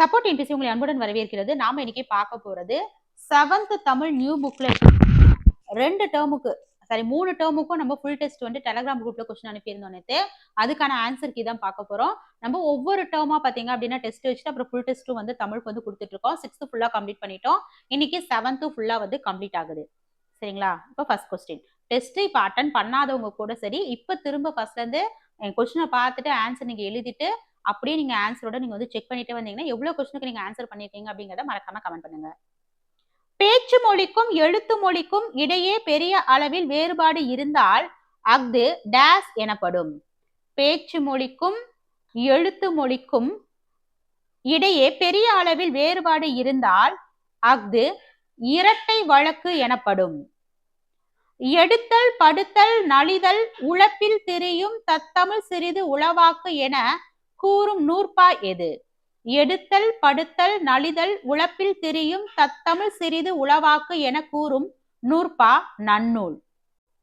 Support NBC உங்களை அன்புடன் வரவேற்கிறது. நாம இன்னைக்கு பார்க்க போறது செவன்த் தமிழ் நியூ புக்ல ரெண்டு டேர்முக்கு சாரி மூணு டேர்முக்கும் நம்ம ஃபுல் டெஸ்ட் வந்து டெலகிராம் குரூப்ல கொஸ்டின் அனுப்பியிருந்தோம் நேற்று அதுக்கான ஆன்சர் கீ தான் பார்க்க போறோம். நம்ம ஒவ்வொரு டேர்மா பாத்தீங்க அப்படின்னா டெஸ்ட் வச்சுட்டு அப்புறம் ஃபுல் டெஸ்ட்டும் வந்து தமிழுக்கு வந்து கொடுத்துட்டு இருக்கோம். சிக்ஸ்த் ஃபுல்லா கம்ப்ளீட் பண்ணிட்டோம். இன்னைக்கு செவன்த்து ஃபுல்லா வந்து கம்ப்ளீட் ஆகுது. சரிங்களா? இப்போ ஃபர்ஸ்ட் கொஸ்டின் டெஸ்ட் இப்போ அட்டன் பண்ணாதவங்க கூட சரி இப்போ திரும்ப ஃபர்ஸ்ட்ல இருந்து கொஸ்டினை பார்த்துட்டு ஆன்சர் நீங்க எழுதிட்டு அப்படியே நீங்க ஆன்சரோட நீங்க வந்து செக் பண்ணிட்டு வந்தீங்கன்னா எவ்வளவு கொஸ்டினுக்கு நீங்க ஆன்சர் பண்ணிருக்கீங்க அப்படிங்கறத மறக்காம கமெண்ட் பண்ணுங்க. பேச்சு மொழிக்கும் எழுத்து மொழிக்கும் இடையே பெரிய அளவில் வேறுபாடு இருந்தால் அஃது டேஸ் எனப்படும். பேச்சு மொழிக்கும் எழுத்து மொழிக்கும் இடையே பெரிய அளவில் வேறுபாடு இருந்தால் அஃது இரட்டை வழக்கு எனப்படும். எடுத்தல் படுத்தல் நலிதல் உழப்பில் திரியும் தத்தமிழ் சிறிது உளவாக்கு என கூறும் நூற்பா எது? எடுத்தல் படுத்தல் நலிதல் உழப்பில் திரியும் தத்தமிழ் சிறிது உளவாக்கு என கூறும் நூற்பா நன்னூல்.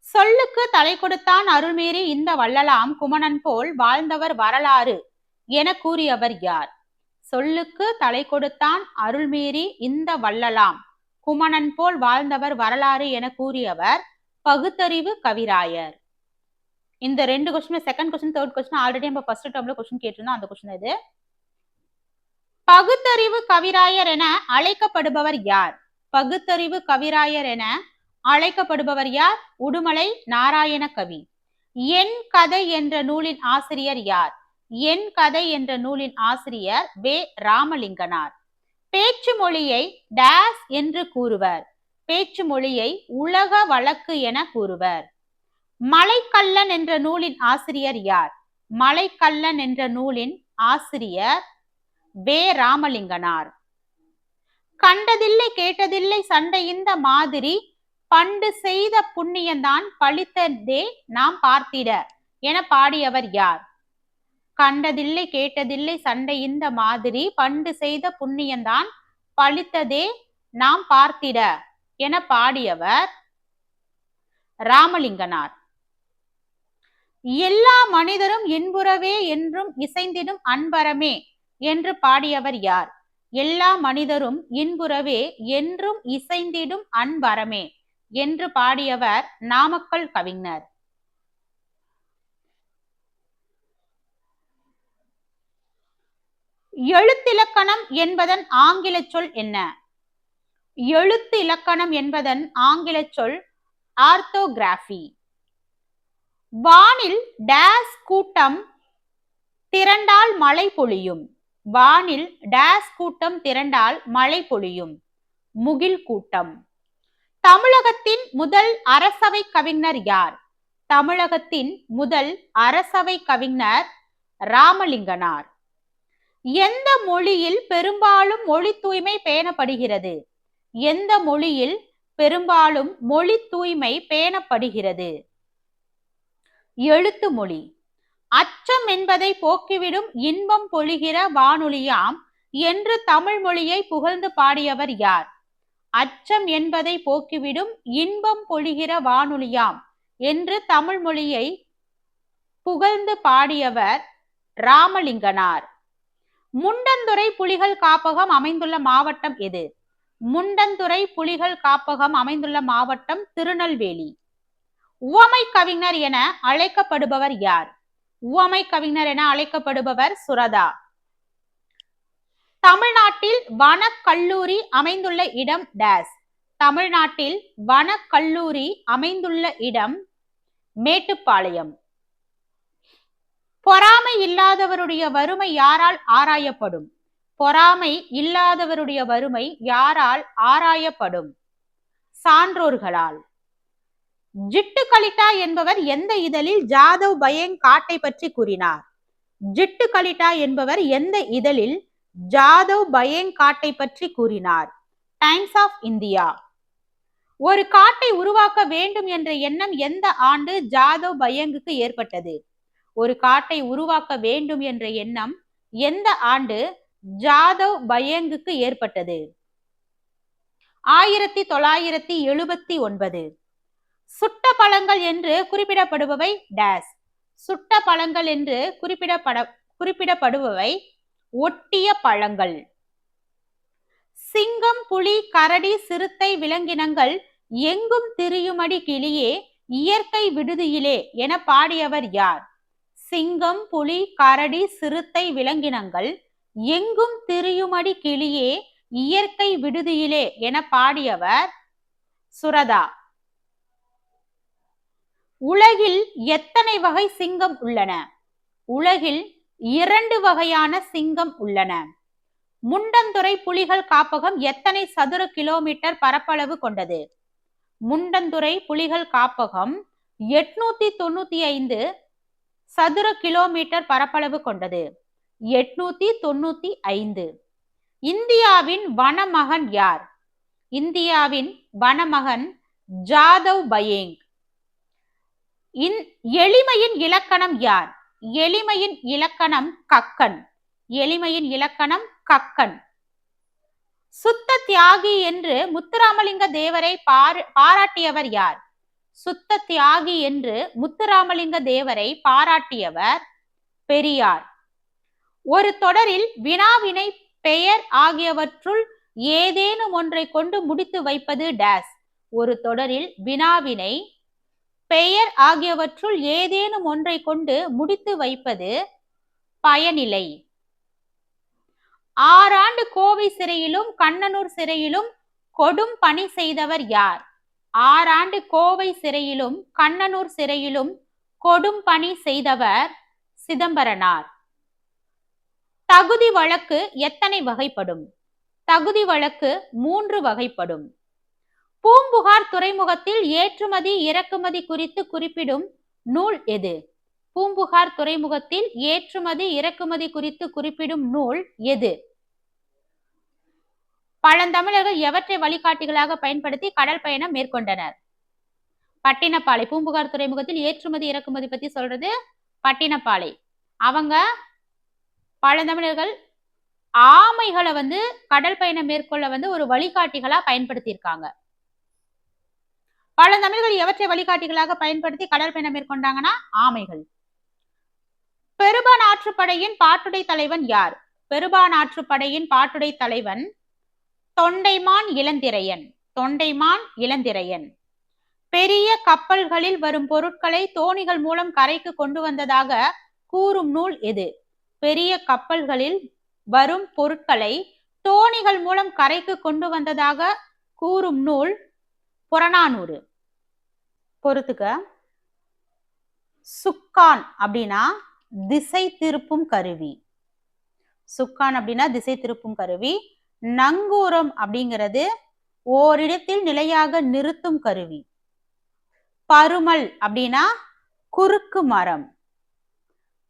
சொல்லுக்கு தலை கொடுத்தான் அருள்மீறி இந்த வள்ளலாம் குமணன் போல் வாழ்ந்தவர் வரலாறு என கூறியவர் யார்? சொல்லுக்கு தலை கொடுத்தான் அருள்மீறி இந்த வள்ளலாம் குமணன் போல் வாழ்ந்தவர் வரலாறு என கூறியவர் பகுத்தறிவு கவிராயர். இந்த ரெண்டு question second question third question already நம்ம ஃபர்ஸ்ட் டேர்ம்ல கொஸ்டின் கேட்டிருந்தோம். அந்த கொஸ்டின் இது பகுத்தறிவு கவிராயர் என அழைக்கப்படுபவர் யார்? பகுத்தறிவு கவிராயர் என அழைக்கப்படுபவர் யார்? உடுமலை நாராயண கவி. என் கதை என்ற நூலின் ஆசிரியர் யார்? என் கதை என்ற நூலின் ஆசிரியர் வே. ராமலிங்கனார். பேச்சு மொழியை டேஸ் என்று கூறுவர். பேச்சு மொழியை உலக வழக்கு என கூறுவர். மலைக்கல்லன் என்ற நூலின் ஆசிரியர் யார்? மலைக்கல்லன் என்ற நூலின் ஆசிரியர் வே. ராமலிங்கனார். கண்டதில்லை கேட்டதில்லை சண்டை இந்த மாதிரி பண்டு செய்த புண்ணியந்தான் பழித்ததே நாம் பார்த்திட என பாடியவர் யார்? கண்டதில்லை கேட்டதில்லை சண்டை இந்த மாதிரி பண்டு செய்த புண்ணியந்தான் பழித்ததே நாம் பார்த்திட என பாடியவர் ராமலிங்கனார். எல்லா மனிதரும் இன்புறவே என்றும் இசைந்திடும் அன்பரமே என்று பாடியவர் யார்? எல்லா மனிதரும் இன்புறவே என்றும் இசைந்திடும் அன்பரமே என்று பாடியவர் நாமக்கல் கவிஞர். எழுத்திலக்கணம் என்பதன் ஆங்கில சொல் என்ன? எழுத்து இலக்கணம் என்பதன் ஆங்கில சொல் ஆர்த்தோகிராஃபி. வானில் டேஸ் கூட்டம் திரண்டால் மழை பொழியும். வானில் டேஸ் கூட்டம் திரண்டால் மழை பொழியும். முகில் கூட்டம். தமிழகத்தின் முதல் அரசவை கவிஞர் யார்? தமிழகத்தின் முதல் அரசவை கவிஞர் ராமலிங்கனார். எந்த மொழியில் பெரும்பாலும் மொழி தூய்மை பேணப்படுகிறது? எந்த மொழியில் பெரும்பாலும் மொழி தூய்மை பேணப்படுகிறது? எழுத்து மொழி. அச்சம் என்பதை போக்கிவிடும் இன்பம் பொழிகிற வானொலியாம் என்று தமிழ் மொழியை புகழ்ந்து பாடியவர் யார்? அச்சம் என்பதை போக்கிவிடும் இன்பம் பொழிகிற வானொலியாம் என்று தமிழ் மொழியை புகழ்ந்து பாடியவர் ராமலிங்கனார். முண்டந்துறை புலிகள் காப்பகம் அமைந்துள்ள மாவட்டம் எது? முண்டந்துறை புலிகள் காப்பகம் அமைந்துள்ள மாவட்டம் திருநெல்வேலி. உவமை கவிஞர் என அழைக்கப்படுபவர் யார்? உவமை கவிஞர் என அழைக்கப்படுபவர் சுரதா. தமிழ்நாட்டில் வனக்கல்லூரி அமைந்துள்ள இடம் டேஸ். தமிழ்நாட்டில் வனக்கல்லூரி அமைந்துள்ள இடம் மேட்டுப்பாளையம். பொறாமை இல்லாதவருடைய வறுமை யாரால் ஆராயப்படும்? பொறாமை இல்லாதவருடைய வறுமை யாரால் ஆராயப்படும்? சான்றோர்களால். ஜிட்டு கலிட்டா என்பவர் எந்த இதழில் ஜாதவ் பயங் காட்டை பற்றி கூறினார்? ஜிட்டு கலிட்டா என்பவர் எந்த இதழில் ஜாதவ் பயங் காட்டை பற்றி கூறினார்? Times of India. ஒரு காட்டை உருவாக்க வேண்டும் என்ற எண்ணம் எந்த ஆண்டு ஜாதவ் பயங்குக்கு ஏற்பட்டது? ஒரு காட்டை உருவாக்க வேண்டும் என்ற எண்ணம் எந்த ஆண்டு ஜாதவ் பயங்குக்கு ஏற்பட்டது? ஆயிரத்தி தொள்ளாயிரத்தி எழுபத்தி ஒன்பது. சுட்ட பழங்கள் என்று குறிப்பிடப்படுபவை டேஸ் சுட்ட பழங்கள் என்று குறிப்பிடப்பட குறிப்பிடப்படுபவை ஒட்டிய பழங்கள். சிங்கம் புலி கரடி சிறுத்தை விலங்கினங்கள் எங்கும் திரியுமடி கிளியே இயற்கை விடுதியிலே என பாடியவர் யார்? சிங்கம் புலி கரடி சிறுத்தை விலங்கினங்கள் எங்கும் திரியுமடி கிளியே இயற்கை விடுதியிலே என பாடியவர் சுரதா. உலகில் எத்தனை வகை சிங்கம் உள்ளன? உலகில் இரண்டு வகையான சிங்கம் உள்ளன. முண்டந்துறை புலிகள் காப்பகம் எத்தனை சதுர கிலோமீட்டர் பரப்பளவு கொண்டது? முண்டந்துறை புலிகள் காப்பகம் எட்நூத்தி தொண்ணூத்தி ஐந்து சதுர கிலோமீட்டர் பரப்பளவு கொண்டது. எட்நூத்தி தொண்ணூத்தி ஐந்து. இந்தியாவின் வனமகன் யார்? இந்தியாவின் வனமகன் ஜாதவ் பயேங். இன் எளிமையின் இலக்கணம் யார்? எளிமையின் இலக்கணம் கக்கன். எளிமையின் இலக்கணம் கக்கன். சுத்த தியாகி என்று முத்துராமலிங்க தேவரை பாராட்டியவர் யார்? சுத்த தியாகி என்று முத்துராமலிங்க தேவரை பாராட்டியவர் பெரியார். ஒரு தொடரில் வினாவினை பெயர் ஆகியவற்றுள் ஏதேனும் ஒன்றை கொண்டு முடித்து வைப்பது டேஸ். ஒரு தொடரில் வினாவினை பெயர் ஆகியவற்றுள் ஏதேனும் ஒன்றை கொண்டு முடித்து வைப்பது பயனிலை. ஆறாண்டு கோவை சிறையிலும் கண்ணனூர் சிறையிலும் கொடும் பணி செய்தவர் யார்? ஆறாண்டு கோவை சிறையிலும் கண்ணனூர் சிறையிலும் கொடும் பணி செய்தவர் சிதம்பரனார். தகுதி வழக்கு எத்தனை வகைப்படும்? தகுதி வழக்கு மூன்று வகைப்படும். பூம்புகார் துறைமுகத்தில் ஏற்றுமதி இறக்குமதி குறித்து குறிப்பிடும் நூல் எது? பூம்புகார் துறைமுகத்தில் ஏற்றுமதி இறக்குமதி குறித்து குறிப்பிடும் நூல் எது? பழந்தமிழர்கள் எவற்றை வழிகாட்டிகளாக பயன்படுத்தி கடல் பயணம் மேற்கொண்டனர்? பட்டினப்பாலை. பூம்புகார் துறைமுகத்தில் ஏற்றுமதி இறக்குமதி பத்தி சொல்றது பட்டினப்பாலை. அவங்க பழந்தமிழர்கள் ஆமைகளை வந்து கடல் பயணம் மேற்கொள்ள வந்து ஒரு வழிகாட்டிகளா பயன்படுத்தியிருக்காங்க. பழந்தமிழ்கள் எவற்றை வழிகாட்டிகளாக பயன்படுத்தி கடல் பயணம் மேற்கொண்டாங்கன்னா ஆமைகள். பெருபான் ஆற்றுப்படையின் பாட்டுடை தலைவன் யார்? பெருபான் ஆற்றுப்படையின் பாட்டுடை தலைவன் தொண்டைமான் இளந்திரையன். தொண்டைமான் இளந்திரையன். பெரிய கப்பல்களில் வரும் பொருட்களை தோணிகள் மூலம் கரைக்கு கொண்டு வந்ததாக கூறும் நூல் எது? பெரிய கப்பல்களில் வரும் பொருட்களை தோணிகள் மூலம் கரைக்கு கொண்டு வந்ததாக கூறும் நூல் புறநானூறு. பொறுத்துக்க. சுக்கான் அப்படின்னா திசை திருப்பும் கருவி. சுக்கான் அப்படின்னா திசை திருப்பும் கருவி. நங்கூரம் அப்படிங்கிறது ஓரிடத்தில் நிலையாக நிறுத்தும் கருவி. பருமல் அப்படின்னா குறுக்கு மரம்.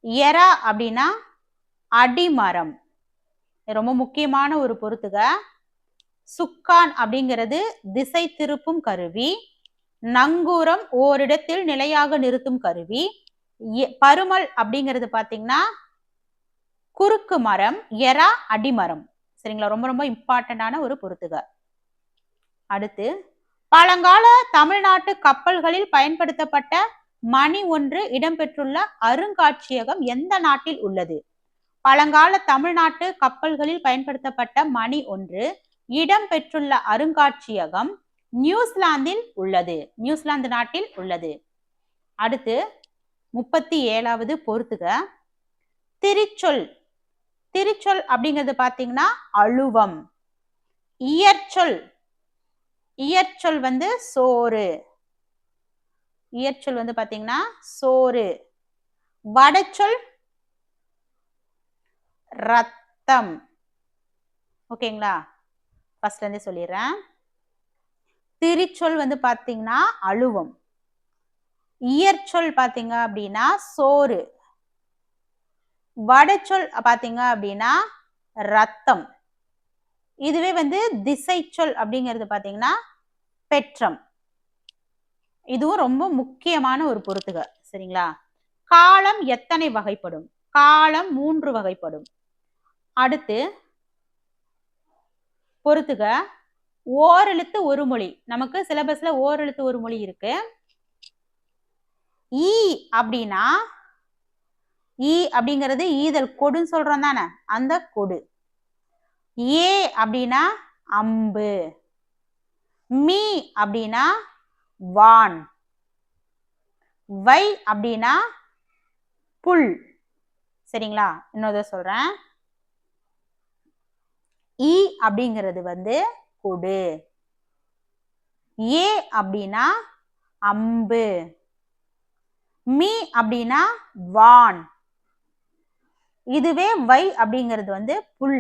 எரா அப்படின்னா அடிமரம். ரொம்ப முக்கியமான ஒரு பொறுத்துக சுக்கான் அப்படிங்கிறது திசை திருப்பும் கருவி. நங்கூரம் ஓரிடத்தில் நிலையாக நிறுத்தும் கருவி. பருமல் அப்படிங்கிறது பாத்தீங்கன்னா குறுக்கு மரம் எரா அடிமரம். சரிங்களா? ரொம்ப ரொம்ப இம்பார்ட்டண்டான ஒரு பொருத்துக. அடுத்து பழங்கால தமிழ்நாட்டு கப்பல்களில் பயன்படுத்தப்பட்ட மணி ஒன்று இடம்பெற்றுள்ள அருங்காட்சியகம் எந்த நாட்டில் உள்ளது? பழங்கால தமிழ்நாட்டு கப்பல்களில் பயன்படுத்தப்பட்ட மணி ஒன்று இடம்பெற்றுள்ள அருங்காட்சியகம் நியூசிலாந்தில் உள்ளது. நியூசிலாந்து நாட்டில் உள்ளது. அடுத்து முப்பத்தி ஏழாவது பொறுத்துக. திருச்சொல். திருச்சொல் அப்படிங்கிறது பார்த்தீங்கன்னா அழுவம். இயற்சொல். இயற்சொல் வந்து சோறு. இயற்சொல் வந்து பார்த்தீங்கன்னா சோறு. வடச்சொல் ரத்தம். ஓகேங்களா? ஃபர்ஸ்ட்லேருந்தே சொல்லிடுறேன். திரிச்சொல் வந்து பாத்தீங்கன்னா அழுவம். இயற்சொல் பாத்தீங்க அப்படின்னா சோறு. வடச்சொல் பாத்தீங்க அப்படின்னா ரத்தம். இதுவே வந்து திசை சொல் அப்படிங்கிறது பாத்தீங்கன்னா பெற்றம். இதுவும் ரொம்ப முக்கியமான ஒரு பொருத்துக சரிங்களா? காலம் எத்தனை வகைப்படும்? காலம் மூன்று வகைப்படும். அடுத்து பொறுத்துக ஓரெழுத்து ஒரு மொழி. நமக்கு சிலபஸ்ல ஓரெழுத்து ஒரு மொழி இருக்கு. ஈ அப்படின்னா ஈ அப்படிங்கிறது ஈதல் கொடுன்னு சொல்றோம் தானே? அந்த கொடு. ஏ அப்படின்னா அம்பு. மீ அப்படின்னா வான். வை அப்படின்னா புல். சரிங்களா? இன்னொரு சொல்றேன். இ அப்படிங்கிறது வந்து கொடு. ஏ அப்படின்னா அம்பு. மீ அப்படின்னா வான். இதுவே வை அப்படிங்கிறது வந்து புல்.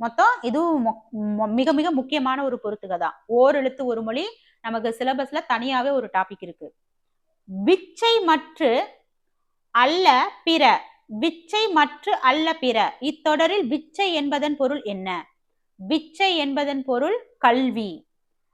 மொத்தம் இதுவும் மிக மிக முக்கியமான ஒரு பொறுத்துக தான். ஓரெழுத்து ஒரு மொழி. நமக்கு சிலபஸ்ல தனியாவே ஒரு டாபிக் இருக்கு. விச்சை மற்று அல்ல பிற. விச்சை மற்று அல்ல பிற. இத்தொடரில் விச்சை என்பதன் பொருள் என்ன? விச்சை என்பதன் பொருள் கல்வி.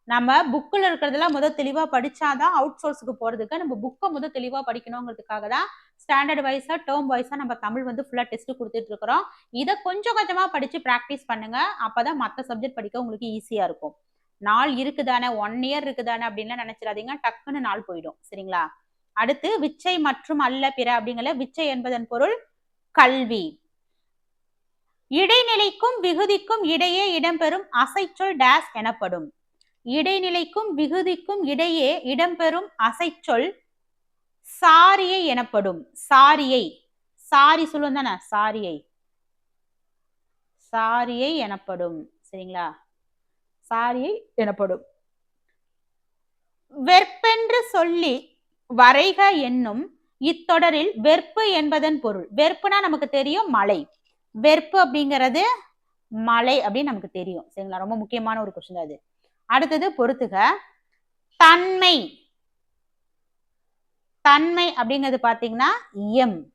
நம்ம புக்கில் இருக்கிறதெல்லாம் முதல் தெளிவாக படித்தாதான் அவுட் சோர்ஸுக்கு போகிறதுக்கு நம்ம புக்கை முதல் தெளிவாக படிக்கணுங்கிறதுக்காக தான் ஸ்டாண்டர்ட் வைஸாக டேர்ம் வைஸாக நம்ம தமிழ் வந்து ஃபுல்லாக டெஸ்ட்டு கொடுத்துட்டு இருக்கிறோம். இதை கொஞ்சம் கொஞ்சமாக படித்து ப்ராக்டிஸ் பண்ணுங்கள் அப்போ தான் மற்ற சப்ஜெக்ட் படிக்க உங்களுக்கு ஈஸியாக இருக்கும். நாள் இருக்குதானே? ஒன் இயர் இருக்குதானே? அப்படின்லாம் நினச்சிடாதீங்க. டக்குன்னு நாள் போயிடும். சரிங்களா? அடுத்து விச்சை மற்றும் அல்ல பிற அப்படிங்கிற விச்சை என்பதன் பொருள் கல்வி. இடைநிலைக்கும் விகுதிக்கும் இடையே இடம்பெறும் அசைச்சொல் டேஸ் எனப்படும். இடைநிலைக்கும் விகுதிக்கும் இடையே இடம்பெறும் அசைச்சொல் சாரியை எனப்படும். சாரியை. சாரி சொல்லுவோம் தானே? சாரியை. சாரியை எனப்படும். சரிங்களா? சாரியை எனப்படும். வெற்பென்று சொல்லி வரைக என்னும் இத்தொடரில் வெற்பு என்பதன் பொருள். வெற்புனா நமக்கு தெரியும் மலை வெறுப்பு அப்படிங்கிறது மலை அப்படின்னு நமக்கு தெரியும். சரிங்களா? ரொம்ப முக்கியமான ஒரு கொஸ்டின் அது அடுத்தது பொறுத்துக. தன்மை. தன்மை அப்படிங்கிறது பாத்தீங்கன்னா எம்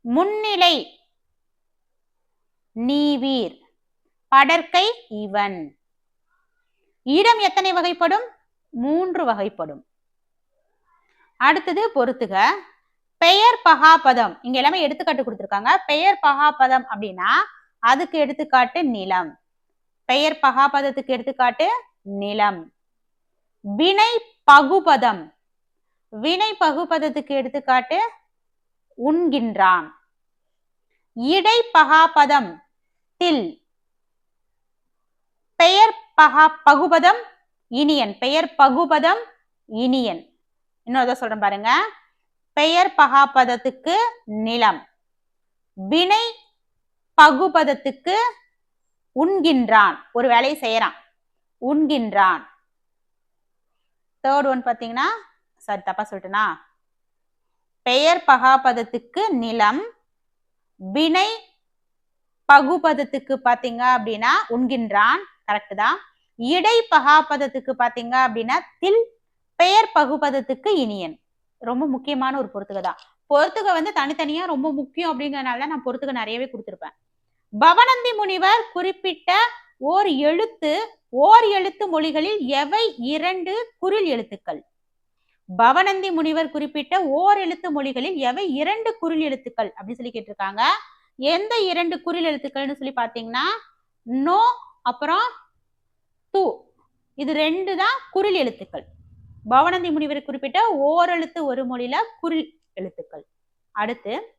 முன்னிலை. நீவீர். படற்கை இவன். இடம் எத்தனை வகைப்படும்? மூன்று வகைப்படும். அடுத்தது பொறுத்துக. பெயர் பகாபதம். இங்க எல்லாமே எடுத்துக்காட்டு கொடுத்துருக்காங்க. பெயர் பகாபதம் அப்படின்னா அதுக்கு எடுத்துக்காட்டு நிலம். பெயர் பகாபதத்துக்கு எடுத்துக்காட்டு நிலம். வினை பகுபதம். வினை பகுபதத்துக்கு எடுத்துக்காட்டு உண்கின்றான். இடை பகாபதம் தில் பெயர் பகா பகுபதம் இனியன். பெயர் பகுபதம் இனியன். இன்னொரு சொல்றேன் பாருங்க. பெயர் பகாபதத்துக்கு நிலம். வினை பகுபதத்துக்கு உண்கின்றான். ஒரு வேலையை செய்யறான். உண்கின்றான். தேர்ட் ஒன் பார்த்தீங்கன்னா சாரி தப்பா சொல்லிட்டேனா? பெயர் பகாபதத்துக்கு நிலம் வினை பகுபதத்துக்கு பாத்தீங்க அப்படின்னா உண்கின்றான். கரெக்ட் தான். இடை பகாபதத்துக்கு பாத்தீங்க அப்படின்னா தில் பெயர் பகுபதத்துக்கு இனியன். ரொம்ப முக்கியமான ஒரு பொறுத்துக தான். பொறுத்துக வந்து தனித்தனியா ரொம்ப முக்கியம் அப்படிங்கறதுனால நான் பொறுத்துக நிறையவே கொடுத்துருப்பேன். பவனந்தி முனிவர் குறிப்பிட்ட ஓர் எழுத்து ஓர் எழுத்து மொழிகளில் எவை இரண்டு குரில் எழுத்துக்கள்? பவனந்தி முனிவர் குறிப்பிட்ட ஓர் எழுத்து மொழிகளில் எவை இரண்டு குரில் எழுத்துக்கள் அப்படின்னு சொல்லி கேட்டிருக்காங்க. எந்த இரண்டு குரில் எழுத்துக்கள்னு சொல்லி பாத்தீங்கன்னா நோ அப்புறம் து. இது ரெண்டு தான் குரில் எழுத்துக்கள். பவனந்தி முனிவர் குறிப்பிட்ட ஓரெழுத்து ஒரு மொழியில குறி எழுத்துக்கள். அடுத்து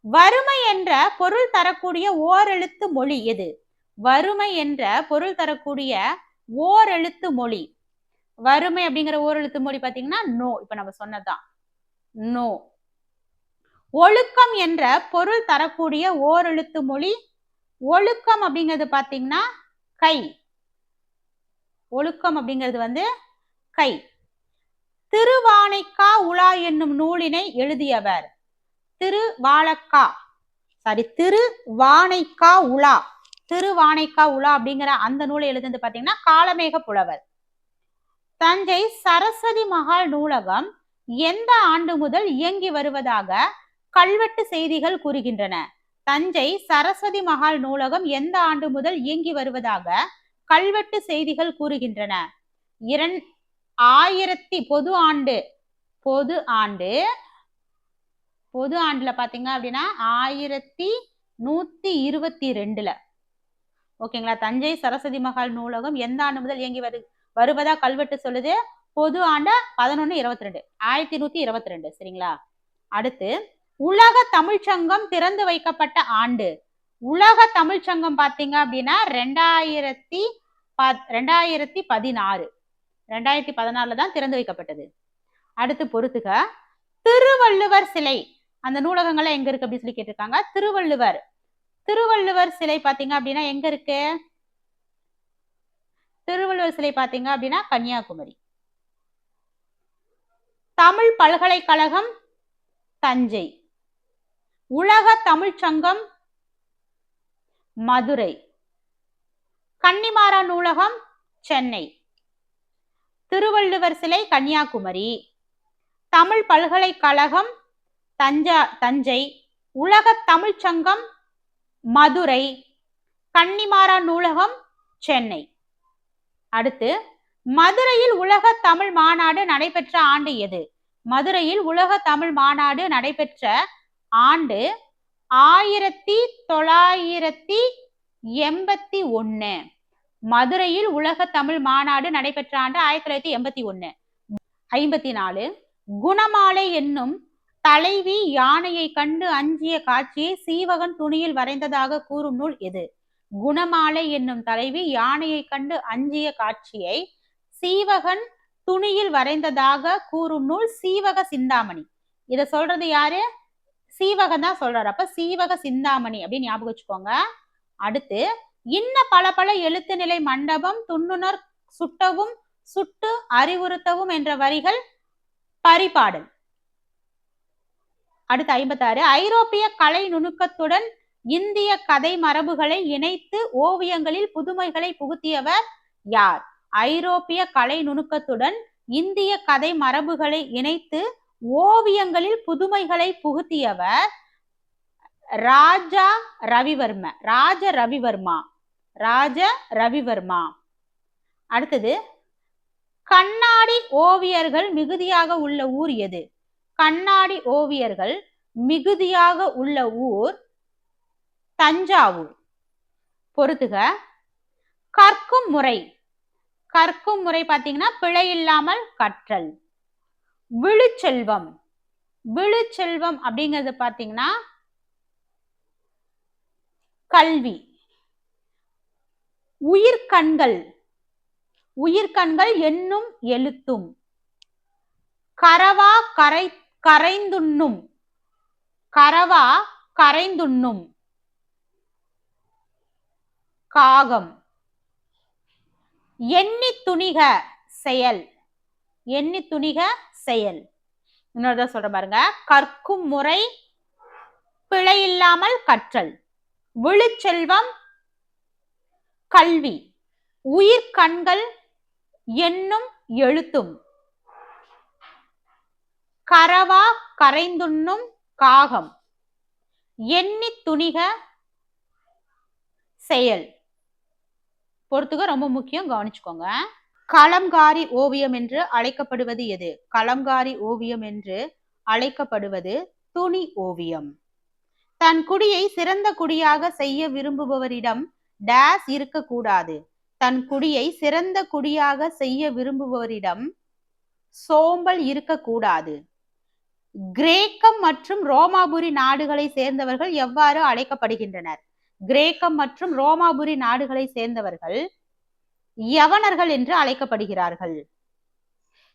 வறுமை என்ற பொருள் தரக்கூடிய ஓரெழுத்து மொழி எது? வறுமை என்ற பொருள் தரக்கூடிய ஓரெழுத்து மொழி. வறுமை அப்படிங்கிற ஓரெழுத்து மொழி பாத்தீங்கன்னா நோ. இப்ப நம்ம சொன்னதுதான். நோ. ஒழுக்கம் என்ற பொருள் தரக்கூடிய ஓரெழுத்து மொழி ஒழுக்கம் அப்படிங்கிறது பாத்தீங்கன்னா கை. ஒழுக்கம் அப்படிங்கிறது வந்து கை. திருவானைக்கா உலா என்னும் நூலினை எழுதியவர். திருவாழக்கா சாரி திருவானைக்கா உலா. திருவானைக்கா உலா அப்படிங்கிற அந்த நூலை எழுதுனது பாத்தீங்கன்னா காலமேக புலவர். தஞ்சை சரஸ்வதி மகால் நூலகம் எந்த ஆண்டு முதல் இயங்கி வருவதாக கல்வெட்டு செய்திகள் கூறுகின்றன. தஞ்சை சரஸ்வதி மகால் நூலகம் எந்த ஆண்டு முதல் இயங்கி வருவதாக கல்வெட்டு செய்திகள் கூறுகின்றன. இரண் ஆயிரத்தி பொது ஆண்டு பொது ஆண்டு பொது ஆண்டுல பாத்தீங்க அப்படின்னா ஆயிரத்தி நூத்தி இருபத்தி ரெண்டுல. ஓகேங்களா? தஞ்சை சரஸ்வதி மகால் நூலகம் எந்த ஆண்டு முதல் இயங்கி வரு வருவதா கல்வெட்டு சொல்லுது? பொது ஆண்டு பதினொன்னு இருபத்தி ரெண்டு ஆயிரத்தி நூத்தி இருபத்தி ரெண்டு சரிங்களா? அடுத்து உலக தமிழ்ச்சங்கம் திறந்து வைக்கப்பட்ட ஆண்டு. உலக தமிழ்ச்சங்கம் பாத்தீங்க அப்படின்னா ரெண்டாயிரத்தி ரெண்டாயிரத்தி பதினாறு. ரெண்டாயிரத்தி பதினாறுல தான் திறந்து வைக்கப்பட்டது. அடுத்து பொறுத்துக. திருவள்ளுவர் சிலை. அந்த நூலகங்கள்லாம் எங்க இருக்கு அப்படின்னு சொல்லி கேட்டிருக்காங்க. திருவள்ளுவர். திருவள்ளுவர் சிலை பாத்தீங்க அப்படின்னா எங்க இருக்கு? திருவள்ளுவர் சிலை பாத்தீங்க அப்படின்னா கன்னியாகுமரி. தமிழ் பல்கலைக்கழகம் தஞ்சை. உலக தமிழ் சங்கம் மதுரை. கன்னிமாரா நூலகம் சென்னை. திருவள்ளுவர் சிலை கன்னியாகுமரி. தமிழ் பல்கலைக்கழகம் தஞ்சா தஞ்சை. உலக தமிழ்ச்சங்கம் மதுரை. கன்னிமாரா நூலகம் சென்னை. அடுத்து மதுரையில் உலக தமிழ் மாநாடு நடைபெற்ற ஆண்டு எது? மதுரையில் உலக தமிழ் மாநாடு நடைபெற்ற ஆண்டு ஆயிரத்தி தொள்ளாயிரத்தி எண்பத்தி ஒன்று மதுரையில் உலக தமிழ் மாநாடு நடைபெற்ற ஆண்டு ஆயிரத்தி தொள்ளாயிரத்தி எண்பத்தி ஒன்னு. ஐம்பத்தி நாலு. குணமாலை என்னும் தலைவி யானையை கண்டு அஞ்சிய காட்சியை சீவகன் துணியில் வரைந்ததாக கூறும் நூல் எது? குணமாலை என்னும் தலைவி யானையை கண்டு அஞ்சிய காட்சியை சீவகன் துணியில் வரைந்ததாக கூறும் நூல் சீவக சிந்தாமணி. இத சொல்றது யாரு? சீவகன் தான் சொல்றாரு. அப்ப சீவக சிந்தாமணி அப்படின்னு ஞாபகம் வச்சுக்கோங்க. அடுத்து இன்ன பல பல எழுத்து நிலை மண்டபம் துண்ணுணர் சுட்டவும் சுட்டு அறிவுறுத்தவும் என்ற வரிகள் பரிபாடல். அடுத்து ஐம்பத்தாறு. ஐரோப்பிய கலை நுணுக்கத்துடன் இந்திய கதை மரபுகளை இணைத்து ஓவியங்களில் புதுமைகளை புகுத்தியவர் யார்? ஐரோப்பிய கலை நுணுக்கத்துடன் இந்திய கதை மரபுகளை இணைத்து ஓவியங்களில் புதுமைகளை புகுத்தியவர் ராஜா ரவிவர்ம ராஜ ரவிவர்மா. ராஜ ரவிவர்மா. அடுத்தது கண்ணாடி ஓவியர்கள் மிகுதியாக உள்ள ஊர் எது? கண்ணாடி ஓவியர்கள் மிகுதியாக உள்ள ஊர் தஞ்சாவூர். பொறுத்துக கற்கும் முறை. கற்கும் முறை பார்த்தீங்கன்னா பிழை இல்லாமல் கற்றல். விழுச்செல்வம். விழுச்செல்வம் அப்படிங்கிறது பார்த்தீங்கன்னா கல்வி. உயிர்கண்கள் உயிர்கண்கள் என்னும் எழுத்தும். கரவா கரை கரைந்துண்ணும். கரவா கரைந்துண்ணும். காகம். எண்ணி துணிக செயல். எண்ணி துணிக செயல். இன்னொரு சொல்ற பாருங்க. கற்கும் முறை பிழை இல்லாமல் கற்றல். விழுச்செல்வம் கல்வி. உயிர் கண்கள் என்னும் எழுத்தும். கரவா கரைந்துண்ணும் காகம். எண்ணி துணிக செயல். பொறுத்துக்க ரொம்ப முக்கியம் கவனிச்சுக்கோங்க. கலங்காரி ஓவியம் என்று அழைக்கப்படுவது எது? கலங்காரி ஓவியம் என்று அழைக்கப்படுவது துணி ஓவியம். தன் குடியை சிறந்த குடியாக செய்ய விரும்புபவரிடம் டேஸ் இருக்கக்கூடாது. தன் குடியை சிறந்த குடியாக செய்ய விரும்புபவரிடம் சோம்பல் இருக்கக்கூடாது. கிரேக்கம் மற்றும் ரோமாபுரி நாடுகளை சேர்ந்தவர்கள் எவ்வாறு அழைக்கப்படுகின்றனர்? கிரேக்கம் மற்றும் ரோமாபுரி நாடுகளை சேர்ந்தவர்கள் யவனர்கள் என்று அழைக்கப்படுகிறார்கள்.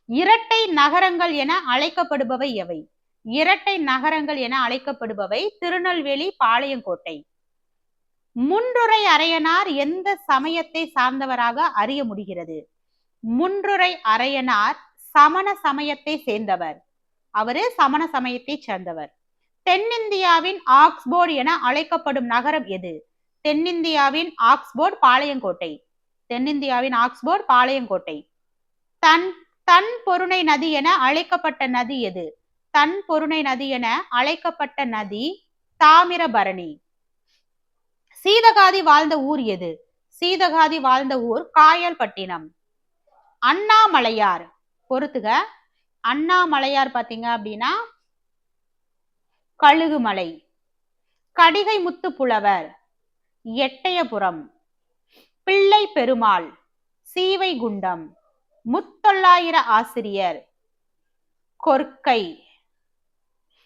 இரட்டை நகரங்கள் என அழைக்கப்படுபவை எவை? இரட்டை நகரங்கள் என அழைக்கப்படுபவை திருநெல்வேலி பாளையங்கோட்டை. முன்றுரை அரையனார் எந்த சமயத்தை சார்ந்தவராக அறிய முடிகிறது? முன்றுரை அரையனார் சமண சமயத்தை சேர்ந்தவர். அவரு சமண சமயத்தை சேர்ந்தவர். தென்னிந்தியாவின் ஆக்ஸ்போர்ட் என அழைக்கப்படும் நகரம் எது? தென்னிந்தியாவின் ஆக்ஸ்போர்ட் பாளையங்கோட்டை. தென்னிந்தியாவின் ஆக்ஸ்போர்ட் பாளையங்கோட்டை. தன் தன் பொருணை நதி என அழைக்கப்பட்ட நதி எது? தன் பொருணை நதி என அழைக்கப்பட்ட நதி தாமிரபரணி. சீதகாதி வாழ்ந்த ஊர் எது? சீதகாதி வாழ்ந்த ஊர் காயல்பட்டினம். அண்ணாமலையார். பொறுத்துக. அண்ணாமலையார் பாத்தீங்க அப்படின்னா கழுகுமலை. கடிகை முத்து புலவர். எட்டயபுரம். பிள்ளை பெருமாள். சீவை குண்டம் முத்தொள்ளாயிர ஆசிரியர். கொற்கை.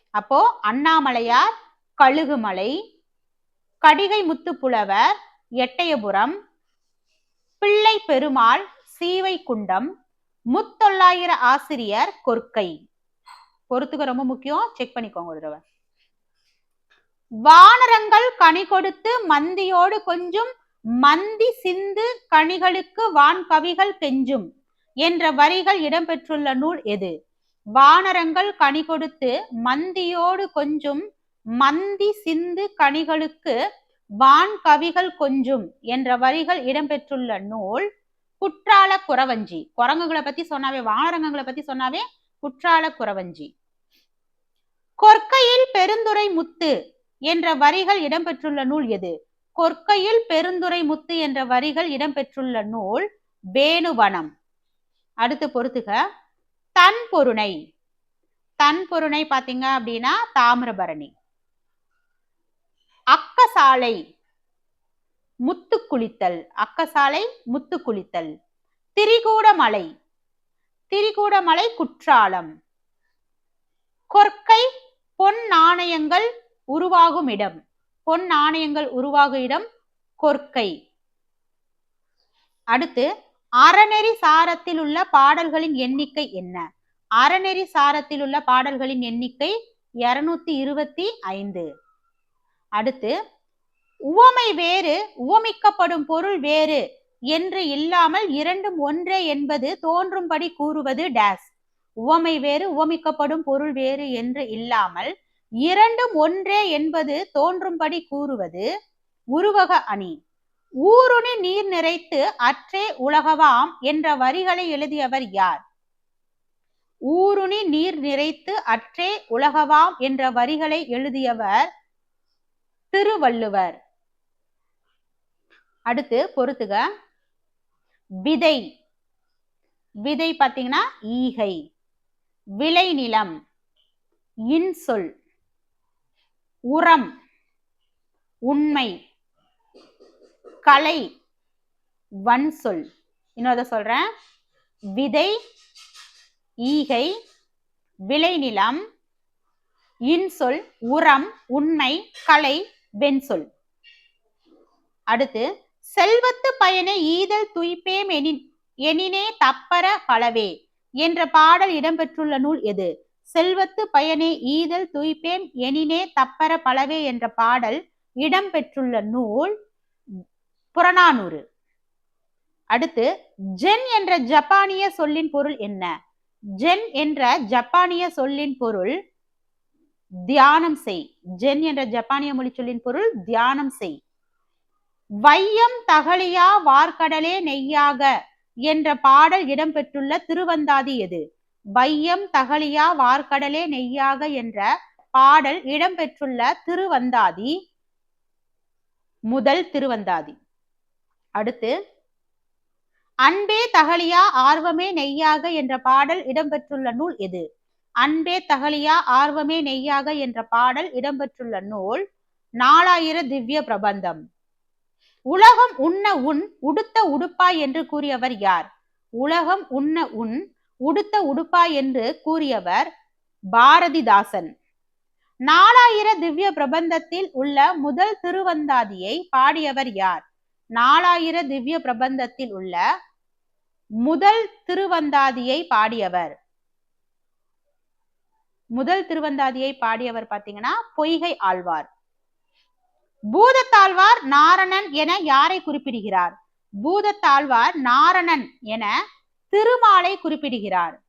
அப்போ அண்ணாமலையார் கழுகுமலை கடிகை முத்து புலவர் எட்டயபுரம். பிள்ளை பெருமாள் சீவை குண்டம். முத்தொள்ளாயிர ஆசிரியர் கொற்கை. பொறுத்துக்க ரொம்ப முக்கியம். செக் பண்ணிக்கோங்க ஒரு தடவை. வானரங்கள் கனி கொடுத்து மந்தியோடு கொஞ்சம் மந்தி சிந்து கனிகளுக்கு வான் கவிகள் கெஞ்சும் என்ற வரிகள் இடம்பெற்றுள்ள நூல் எது? வானரங்கள் கனி கொடுத்து மந்தியோடு கொஞ்சம் மந்தி சிந்து கனிகளுக்கு வான் கவிகள் கொஞ்சும் என்ற வரிகள் இடம்பெற்றுள்ள நூல் குற்றால குறவஞ்சி. குரங்குகளை பத்தி சொன்னாவே வானரங்கங்களை பத்தி சொன்னாவே குற்றால குறவஞ்சி. கொற்கையில் பெருந்துரை முத்து என்ற வரிகள் இடம்பெற்றுள்ள நூல் எது? கொற்கையில் பெருந்துரை முத்து என்ற வரிகள் இடம்பெற்றுள்ள நூல் வேணுவனம். அடுத்து பொறுத்துக. தன் பொருணை. தன் பொருணை பாத்தீங்க அப்படின்னா தாமிரபரணி. அக்கசாலை முத்து குளித்தல் அக்கசாலை முத்து குளித்தல் திரிகூடமலை திரிகூடமலை குற்றாலம். கொற்கை பொன் நாணயங்கள் உருவாகும் இடம். பொன் நாணயங்கள் உருவாகும் இடம் கொற்கை. அடுத்து அறநெறி சாரத்தில் உள்ள பாடல்களின் எண்ணிக்கை என்ன? அறநெறி சாரத்தில் உள்ள பாடல்களின் எண்ணிக்கை இருநூத்தி இருபத்தி ஐந்து. அடுத்து உவமை வேறு உவமிக்கப்படும் பொருள் வேறு என்று இல்லாமல் இரண்டும் ஒன்றே என்பது தோன்றும்படி கூறுவது டேஸ் உவமை வேறு உவமிக்கப்படும் பொருள் வேறு என்று இல்லாமல் இரண்டும் ஒன்றே என்பது தோன்றும்படி கூறுவது உருவக அணி. ஊருணி நீர் நிறைத்து அற்றே உலகவாம் என்ற வரிகளை எழுதியவர் யார்? ஊருணி நீர் நிறைத்து அற்றே உலகவாம் என்ற வரிகளை எழுதியவர் திருவள்ளுவர். அடுத்து பொறுத்துக. விதை. விதை பார்த்தீங்கன்னா ஈகை. விளைநிலம் இன்சொல். உரம். உண்மை. கலை. வன்சொல். இன்னொரு சொல்றேன். விதை. ஈகை. விளைநிலம் இன்சொல். உரம். உண்மை. கலை. வெண்சொல். அடுத்து செல்வத்து பயனை ஈதல் துய்ப்பேம் எனின் எனினே தப்பர பலவே என்ற பாடல் இடம்பெற்றுள்ள நூல் எது? செல்வத்து பயனே ஈதல் துய்ப்பேம் எனினே தப்பர பலவே என்ற பாடல் இடம்பெற்றுள்ள நூல் புறநானூறு. அடுத்து ஜென் என்ற ஜப்பானிய சொல்லின் பொருள் என்ன? ஜென் என்ற ஜப்பானிய சொல்லின் பொருள் தியானம் செய். ஜென் என்ற ஜப்பானிய மொழி சொல்லின் பொருள் தியானம் செய். வையம் தகலியா வார்க்கடலே நெய்யாக என்ற பாடல் இடம்பெற்றுள்ள திருவந்தாதி எது? வையம் தகலியா வார்க்கடலே நெய்யாக என்ற பாடல் இடம்பெற்றுள்ள திருவந்தாதி முதல் திருவந்தாதி. அடுத்து அன்பே தகலியா ஆர்வமே நெய்யாக என்ற பாடல் இடம்பெற்றுள்ள நூல் எது? அன்பே தகலியா ஆர்வமே நெய்யாக என்ற பாடல் இடம்பெற்றுள்ள நூல் நாலாயிர திவ்ய பிரபந்தம். உலகம் உண்ண உன் உடுத்த உடுப்பா என்று கூறியவர் யார்? உலகம் உண்ண உன் உடுத்த உடுப்பா என்று கூறியவர் பாரதிதாசன். நாலாயிர திவ்ய பிரபந்தத்தில் உள்ள முதல் திருவந்தாதியை பாடியவர் யார்? நாலாயிர திவ்ய பிரபந்தத்தில் உள்ள முதல் திருவந்தாதியை பாடியவர் முதல் திருவந்தாதியை பாடியவர் பாத்தீங்கன்னா பொய்கை ஆழ்வார். பூதத்தாழ்வார் நாரணன் என யாரை குறிப்பிடுகிறார்? பூதத்தாழ்வார் நாரணன் என திருமாலை குறிப்பிடுகிறார்.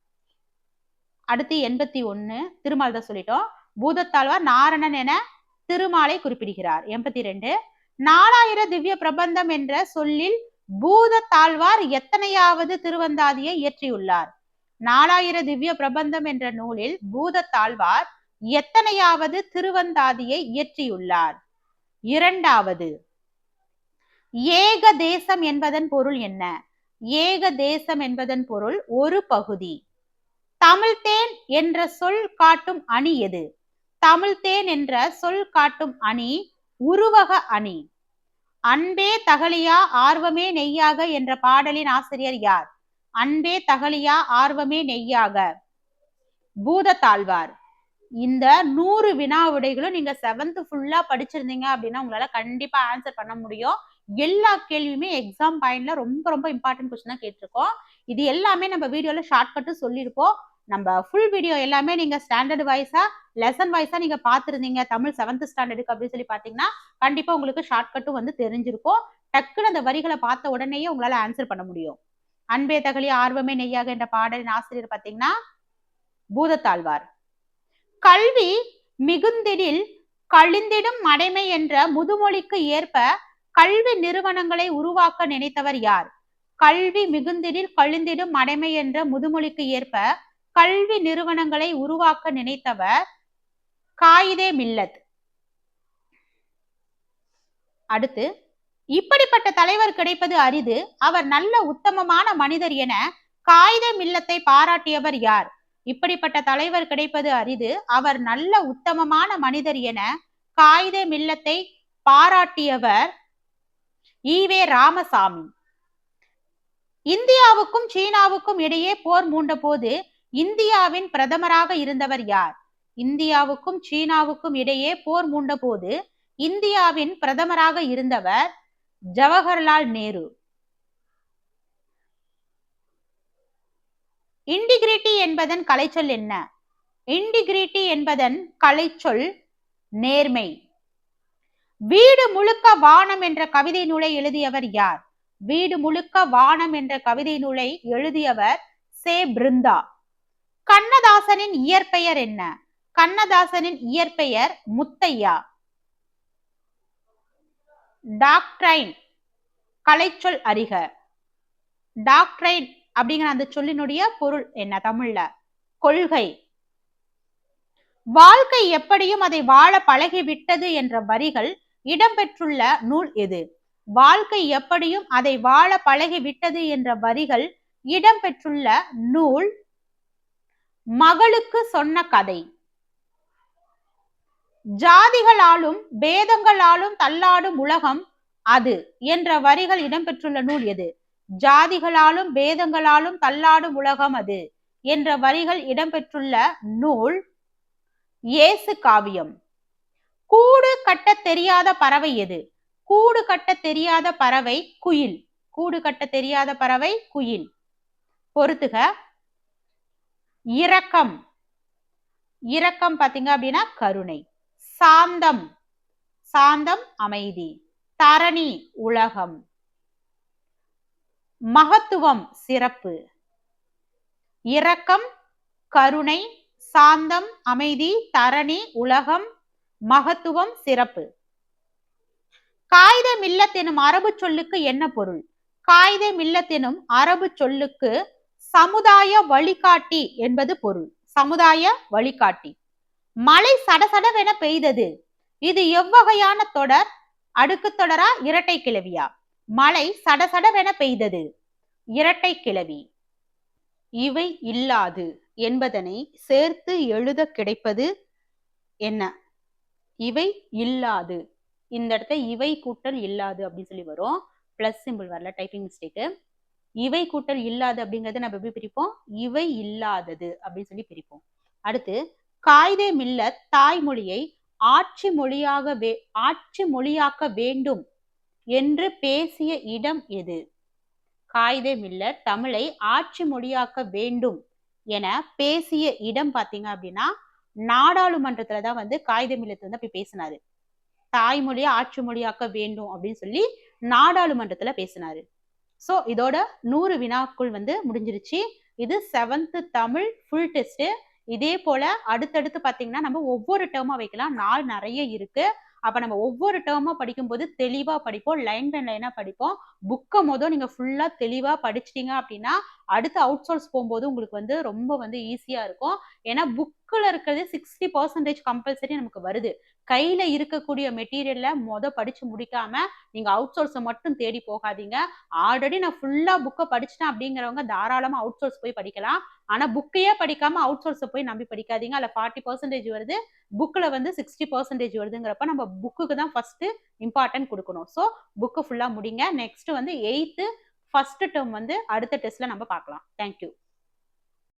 அடுத்து எண்பத்தி ஒன்னு திருமால் தான் சொல்லிட்டோம். பூதத்தாழ்வார் நாரணன் என திருமாலை குறிப்பிடுகிறார். எண்பத்தி ரெண்டு நாலாயிர திவ்ய பிரபந்தம் என்ற சொல்லில் பூதத்தாழ்வார் எத்தனையாவது திருவந்தாதியை இயற்றியுள்ளார்? நாலாயிர திவ்ய பிரபந்தம் என்ற நூலில் பூதத்தாழ்வார் எத்தனையாவது திருவந்தாதியை இயற்றியுள்ளார்? இரண்டாவது ஏக தேசம் என்பதன் பொருள் என்ன? ஏக தேசம் என்பதன் பொருள் ஒரு பகுதி. தமிழ்தேன் என்ற சொல் காட்டும் அணி எது? தமிழ்தேன் என்ற சொல் காட்டும் அணி உருவக அணி. அன்பே தகலியா ஆர்வமே நெய்யாக என்ற பாடலின் ஆசிரியர் யார்? அன்பே தகலியா ஆர்வமே நெய்யாக. பூதத்தாழ்வார். இந்த நூறு வினா விடைகளும் நீங்க செவன்த் ஃபுல்லா படிச்சிருந்தீங்க அப்படின்னா உங்களால கண்டிப்பா ஆன்சர் பண்ண முடியும். எல்லா கேள்வியுமே எக்ஸாம் பாயிண்ட்ல ரொம்ப ரொம்ப இம்பார்ட்டன்ட் கொஸ்டின் தான் கேட்டிருக்கோம். இது எல்லாமே நம்ம வீடியோல ஷார்ட்கட்டு சொல்லியிருப்போம். நம்ம ஃபுல் வீடியோ எல்லாமே நீங்க ஸ்டாண்டர்ட் வைஸா லெசன் வைஸா நீங்க பாத்துருந்தீங்க தமிழ் செவன்த் ஸ்டாண்டர்டுக்கு அப்படின்னு சொல்லி பாத்தீங்கன்னா கண்டிப்பா உங்களுக்கு ஷார்ட்கட்டும் வந்து தெரிஞ்சிருக்கும். டக்குன்னு அந்த வரிகளை பார்த்த உடனேயே உங்களால ஆன்சர் பண்ண முடியும். அன்பே தகலி ஆர்வமே நெய்யாக என்ற பாடலின் ஆசிரியர் பார்த்தீங்கன்னா பூதத்தாழ்வார். கல்வி மிகுந்திடில் கழிந்திடும் மடைமை என்ற முதுமொழிக்கு ஏற்ப கல்வி நிறுவனங்களை உருவாக்க நினைத்தவர் யார்? கல்வி மிகுந்திடில் கழிந்திடும் மடைமை என்ற முதுமொழிக்கு ஏற்ப கல்வி நிறுவனங்களை உருவாக்க நினைத்தவர் காயிதே மில்லத். அடுத்து இப்படிப்பட்ட தலைவர் கிடைப்பது அரிது. அவர் நல்ல உத்தமமான மனிதர் என காகித மில்லத்தை பாராட்டியவர் யார்? இப்படிப்பட்ட தலைவர் கிடைப்பது அரிது. அவர் நல்ல உத்தமமான மனிதர் என காகித மில்லத்தை பாராட்டியவர் ஈவே ராமசாமி. இந்தியாவுக்கும் சீனாவுக்கும் இடையே போர் மூண்ட போது இந்தியாவின் பிரதமராக இருந்தவர் யார்? இந்தியாவுக்கும் சீனாவுக்கும் இடையே போர் மூண்ட போது இந்தியாவின் பிரதமராக இருந்தவர் ஜவஹர்லால் நேரு. இன்டிகிரிட்டி என்பதன் கலைச்சொல் என்ன? இன்டிகிரிட்டி என்பதன் கலைச்சொல் நேர்மை. வீடு முழுக்க வானம் என்ற கவிதை நூலை எழுதியவர் யார்? வீடு முழுக்க வானம் என்ற கவிதை நூலை எழுதியவர் சே. பிருந்தா. கண்ணதாசனின் இயற்பெயர் என்ன? கண்ணதாசனின் இயற்பெயர் முத்தையா. டாக்ட்ரைன் கலைச்சொல் அறிக. டாக்ட்ரைன் அப்படிங்கிற அந்த சொல்லினுடைய பொருள் என்ன? தமிழ்ல. கொள்கை. வாழ்க்கை எப்படியும் அதை வாழ பழகிவிட்டது என்ற வரிகள் இடம்பெற்றுள்ள நூல் எது? வாழ்க்கை எப்படியும் அதை வாழ பழகிவிட்டது என்ற வரிகள் இடம்பெற்றுள்ள நூல் மகளுக்கு சொன்ன கதை. ஜாதிகளாலும் பேதங்களாலும் தள்ளாடும் உலகம் அது என்ற வரிகள் இடம்பெற்றுள்ள நூல் எது? ஜாதிகளாலும் பேதங்களாலும் தள்ளாடும் உலகம் அது என்ற வரிகள் இடம்பெற்றுள்ள நூல் இயேசு காவியம். கூடு கட்ட தெரியாத பறவை எது? கூடு கட்ட தெரியாத பறவை குயில். கூடு கட்ட தெரியாத பறவை குயில். பொறுத்துக. இரக்கம். இரக்கம் பார்த்தீங்க அப்படின்னா கருணை. சாந்தம். சாந்தம் அமைதி. தரணி உலகம். மகத்துவம் சிறப்பு. இரக்கம் கருணை சாந்தம் அமைதி தரணி உலகம் மகத்துவம் சிறப்பு. காகித மில்லத்தெனும் அரபு சொல்லுக்கு என்ன பொருள்? காகித மில்லத்தெனும் அரபு சொல்லுக்கு சமுதாய வழிகாட்டி என்பது பொருள். சமுதாய வழிகாட்டி. மழை சடசடவென பெய்தது. இது எவ்வகையான தொடர்? அடுக்கு தொடரா? இரட்டை கிளவியா மழை சடசடவென பெய்தது. இரட்டை கிளவி இவை இல்லாது என்பதனை சேர்த்து எழுத கிடைப்பது என்ன? இவை இல்லாது. இந்த இடத்த இவை கூட்டல் இல்லாது அப்படின்னு சொல்லி வரும். பிளஸ் சிம்பிள் வரல டைப்பிங் மிஸ்டேக்கு இவை கூட்டல் இல்லாது அப்படிங்கறத நம்ம எப்படி பிரிப்போம்? இவை இல்லாதது அப்படின்னு சொல்லி பிரிப்போம். அடுத்து காய்தே மில்ல தாய்மொழியை ஆட்சி மொழியாக வே ஆட்சி மொழியாக்க வேண்டும் என்று பேசிய இடம் எது? காய்தே மில்லர் தமிழை ஆட்சி மொழியாக்க வேண்டும் என பேசிய இடம் பாத்தீங்க அப்படின்னா நாடாளுமன்றத்துல தான் வந்து காய்தே மில்லத்து வந்து அப்படி பேசினாரு. தாய்மொழியை ஆட்சி மொழியாக்க வேண்டும் அப்படின்னு சொல்லி நாடாளுமன்றத்துல பேசினாரு. சோ இதோட நூறு வினாக்குள் வந்து முடிஞ்சிருச்சு. இது செவன்த் தமிழ் ஃபுல் டெஸ்ட்டு இதே போல அடுத்தடுத்து பாத்தீங்கன்னா நம்ம ஒவ்வொரு டேர்மா வைக்கலாம். நாள் நிறைய இருக்கு. அப்ப நம்ம ஒவ்வொரு டேர்மா படிக்கும்போது தெளிவா படிப்போம். லைன் பை லைனா படிப்போம். புக்கை மொதல் நீங்க ஃபுல்லா தெளிவா படிச்சிட்டீங்க அப்படின்னா அடுத்து அவுட் சோர்ஸ் போகும்போது உங்களுக்கு வந்து ரொம்ப வந்து ஈஸியா இருக்கும். ஏன்னா புக்கில் இருக்கிறது சிக்ஸ்டி பர்சன்டேஜ் கம்பல்சரி நமக்கு வருது. கையில இருக்கக்கூடிய மெட்டீரியல்ல மொத படிச்சு முடிக்காம நீங்க அவுட் சோர்ஸை மட்டும் தேடி போகாதீங்க. ஆல்ரெடி நான் ஃபுல்லா புக்கை படிச்சிட்டேன் அப்படிங்கிறவங்க தாராளமா அவுட் சோர்ஸ் போய் படிக்கலாம். ஆனா புக்கையே படிக்காம அவுட் சோர்ஸை போய் நம்பி படிக்காதீங்க. அதுல ஃபார்ட்டி பர்சன்டேஜ் வருது. புக்கில் வந்து சிக்ஸ்டி பர்சன்டேஜ் வருதுங்கிறப்ப நம்ம புக்குக்கு தான் ஃபர்ஸ்ட் இம்பார்ட்டன்ட் கொடுக்கணும். ஸோ புக்கு ஃபுல்லாக முடிங்க. நெக்ஸ்ட் வந்து எயித்து ஃபர்ஸ்ட் டேர்ம் வந்து அடுத்த டெஸ்ட்ல நம்ம பார்க்கலாம். தேங்க்யூ